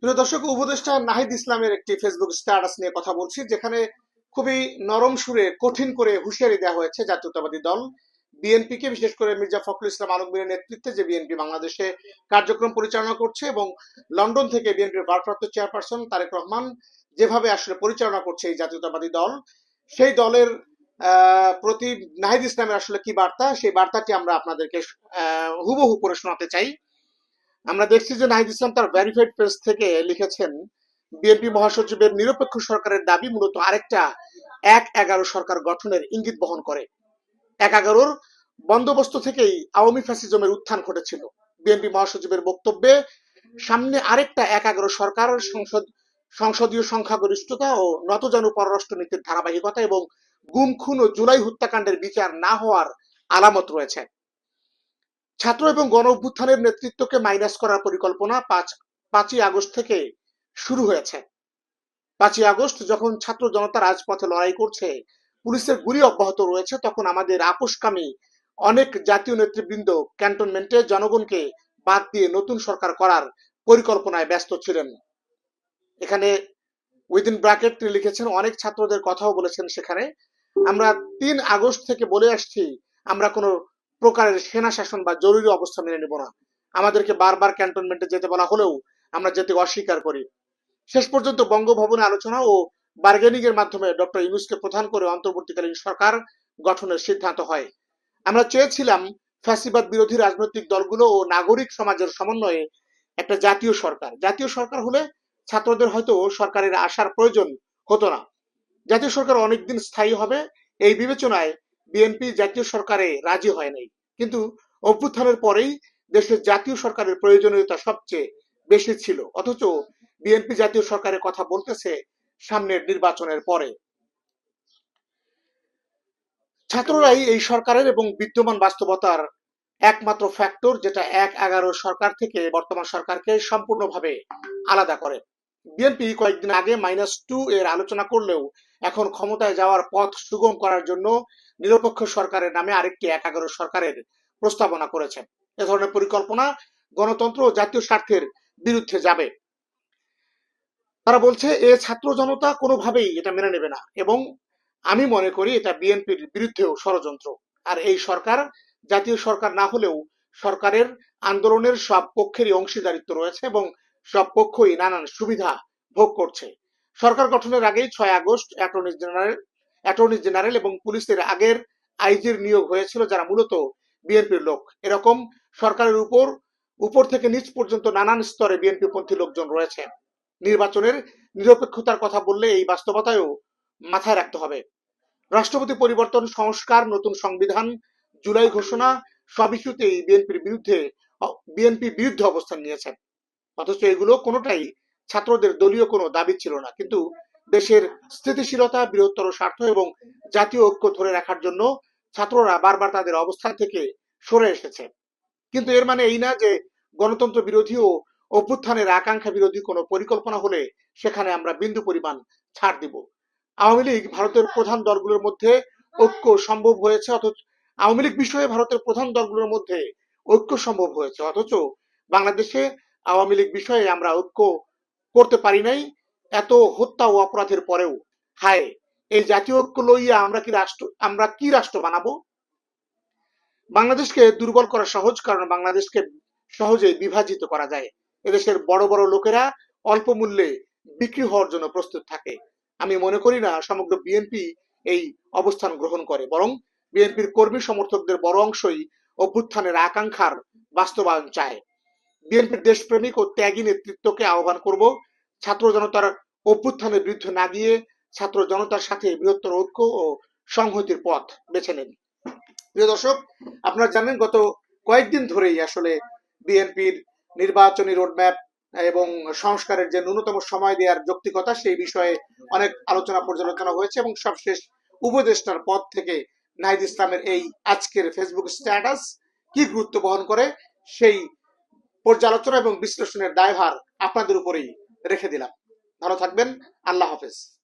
প্রিয় দর্শক, উপদেষ্টা নাহিদ ইসলামের একটি ফেসবুক স্ট্যাটাস নিয়ে কথা বলছি, যেখানে খুবই নরম সুরে কঠিন করে হুঁশিয়ারি দেওয়া হয়েছে জাতীয়তাবাদী দল বিএনপিকে, বিশেষ করে মির্জা ফখরুল ইসলাম আলমগীরের নেতৃত্বে, যে বিএনপি বাংলাদেশে কার্যক্রম পরিচালনা করছে এবং লন্ডন থেকে বিএনপির ভারপ্রাপ্ত চেয়ারপারসন তারেক রহমান যেভাবে আসলে পরিচালনা করছে এই জাতীয়তাবাদী দল, সেই দলের প্রতি নাহিদ ইসলামের আসলে কি বার্তা? সেই বার্তাটি আমরা আপনাদেরকে হুবহু করে শোনাতে চাই। আমরা দেখছি যে নাহিদ ইসলাম তার ভেরিফাইড পেজ থেকে লিখেছেন, বিএনপি মহাসচিবের নিরপেক্ষ সরকারের দাবি মূলত আরেকটা এক এগারো সরকার গঠনের ইঙ্গিত বহন করে। এক এগারোর বন্দোবস্ত থেকেই আওয়ামী ফ্যাসিজমের উত্থান ঘটেছিল। বিএনপি মহাসচিবের বক্তব্যে সামনে আরেকটা এক এগারো সরকার সংসদ, সংসদীয় সংখ্যাগরিষ্ঠতা ও নতজানু পররাষ্ট্রনীতির ধারাবাহিকতা এবং গুম, খুন ও জুলাই হত্যাকাণ্ডের বিচার না হওয়ার আলামত রয়েছে। ছাত্র এবং গণ অভ্যুত্থানের নেতৃত্বকে মাইনাস করার পরিকল্পনা পাঁচ, পাঁচই আগস্ট থেকে শুরু হয়েছে। পাঁচই আগস্ট যখন ছাত্র জনতা রাজপথে লড়াই করছে, পুলিশের গুলি অব্যাহত রয়েছে, তখন আমাদের আপোষকামী অনেক জাতীয় নেতৃবৃন্দ ক্যান্টনমেন্টে জনগণকে বাদ দিয়ে নতুন সরকার করার পরিকল্পনায় ব্যস্ত ছিলেন। এখানে উইদিন ব্র্যাকেট তিনি লিখেছেন, অনেক ছাত্রদের কথাও বলেছেন সেখানে, আমরা তিন আগস্ট থেকে বলে আসছি, আমরা কোনো প্রকারের সেনা শাসন বা জরুরি অবস্থা মেনে নেব না। আমাদেরকে বারবার ক্যান্টনমেন্টে যেতে বলা হলেও আমরা যেতে অস্বীকার করি। শেষ পর্যন্ত বঙ্গভবনে আলোচনা ও বার্গেনিং এর মাধ্যমে ডক্টর ইউনুসকে প্রধান করে অন্তর্বর্তীকালীন সরকার গঠনের সিদ্ধান্ত হয়। আমরা চেয়েছিলাম ফ্যাসিবাদ বিরোধী রাজনৈতিক দলগুলো ও নাগরিক সমাজের সমন্বয়ে একটা জাতীয় সরকার। জাতীয় সরকার হলে ছাত্রদের হয়তো সরকারের আসার প্রয়োজন হতো না। জাতীয় সরকার অনেকদিন স্থায়ী হবে, এই বিবেচনায় বিএনপি জাতীয় সরকারে রাজি হয় নাই। কিন্তু অভ্যুত্থানের পরেই দেশের জাতীয় সরকারের প্রয়োজনীয়তা সবচেয়ে বেশি ছিল। অথচ বিএনপি জাতীয় সরকারের কথা বলতেছে সামনের নির্বাচনের পরে। ছাত্ররাই এই সরকারের এবং বিদ্যমান বাস্তবতার একমাত্র ফ্যাক্টর যেটা এক এগারো সরকার থেকে বর্তমান সরকারকে সম্পূর্ণভাবে আলাদা করে। বিএনপি কয়েকদিন আগে মাইনাস টু এর আলোচনা করলেও এখন ক্ষমতায় যাওয়ার পথ সুগম করার জন্য নিরপেক্ষ সরকারের নামে আরেকটি এক এগারো সরকারের প্রস্তাবনা করেছে এ ধরনের পরিকল্পনা গণতন্ত্র ও জাতীয় স্বার্থের বিরুদ্ধে যাবে। তারা বলছে, এ ছাত্র জনতা কোনোভাবেই এটা মেনে নেবে না এবং আমি মনে করি এটা বিএনপির বিরুদ্ধেও ষড়যন্ত্র। আর এই সরকার জাতীয় সরকার না হলেও সরকারের আন্দোলনের সব পক্ষেরই অংশীদারিত্ব রয়েছে এবং সব পক্ষই নানান সুবিধা ভোগ করছে। সরকার গঠনের আগেই ছয় August attorney general attorney general এবং পুলিশের আগের আইজির নিয়োগ হয়েছিল যারা মূলত বিএনপির লোক। এরকম সরকারের উপর উপর থেকে নিচ পর্যন্ত নানান স্তরে বিএনপি পন্থী লোকজন রয়েছে। নির্বাচনের নিরপেক্ষতার কথা বললে এই বাস্তবতায়ও মাথায় রাখতে হবে। রাষ্ট্রপতি পরিবর্তন, সংস্কার, নতুন সংবিধান, জুলাই ঘোষণা, সব ইস্যুতেই বিএনপির বিরুদ্ধে, বিএনপি বিরুদ্ধে অবস্থান নিয়েছে। অথচ এগুলো কোনোটাই ছাত্রদের দলীয় কোনো দাবি ছিল না। কিন্তু দেশের স্থিতিশীলতা, বৃহত্তর স্বার্থ এবং জাতীয় ঐক্য ধরে রাখার জন্য ছাত্ররা বারবার তাদের অবস্থান থেকে সরে এসেছে। কিন্তু এর মানে এই না যে গণতন্ত্র বিরোধী ও অভ্যুত্থানের আকাঙ্ক্ষা বিরোধী কোনো পরিকল্পনা হলে সেখানে আমরা বিন্দু পরিমাণ ছাড় দিব। আওয়ামী লীগ ভারতের প্রধান দলগুলোর মধ্যে ঐক্য সম্ভব হয়েছে অথচ আওয়ামী লীগ বিষয়ে ভারতের প্রধান দলগুলোর মধ্যে ঐক্য সম্ভব হয়েছে। অথচ বাংলাদেশে আওয়ামী লীগ বিষয়ে আমরা ঐক্য করতে পারি নাই, এত হত্যা ও অপরাধের পরেও। হায়, এই জাতীয় ঐক্য লইয়া আমরা কি রাষ্ট্র, আমরা কি রাষ্ট্র বানাবো? বাংলাদেশকে দুর্বল করা সহজ কারণ বাংলাদেশকে সহজেই বিভাজিত করা যায়। এদেশের বড় বড় লোকেরা অল্প মূল্যে বিক্রি হওয়ার জন্য প্রস্তুত থাকে। আমি মনে করি না সমগ্র বিএনপি এই অবস্থান গ্রহণ করে, বরং বিএনপির কর্মী সমর্থকদের বড় অংশই অভ্যুত্থানের আকাঙ্ক্ষার বাস্তবায়ন চায়। বিএনপির দেশপ্রেমিক ও ত্যাগী নেতৃত্বকে আহ্বান করব। ছাত্র জনতার অভ্যুত্থানের বিরুদ্ধে না গিয়ে ছাত্র জনতার সাথে বৃহত্তর ঐক্য ও সংহতির পথ বেছে নেন। প্রিয় দর্শক, আপনারা জানেন গত কয়েকদিন ধরেই আসলে বিএনপির নির্বাচনী রোডম্যাপ এবং সংস্কারের যে ন্যূনতম সময় দেওয়ার যৌক্তিকতা সেই বিষয়ে অনেক আলোচনা পর্যালোচনা হয়েছে এবং সবশেষ উপদেষ্টার পদ থেকে নাহিদ ইসলামের এই আজকের ফেসবুক স্ট্যাটাস কি গুরুত্ব বহন করে সেই পর্যালোচনা এবং বিশ্লেষণের দায়ভার আপনাদের উপরেই রেখে দিলাম। ভালো থাকবেন। আল্লাহ হাফেজ।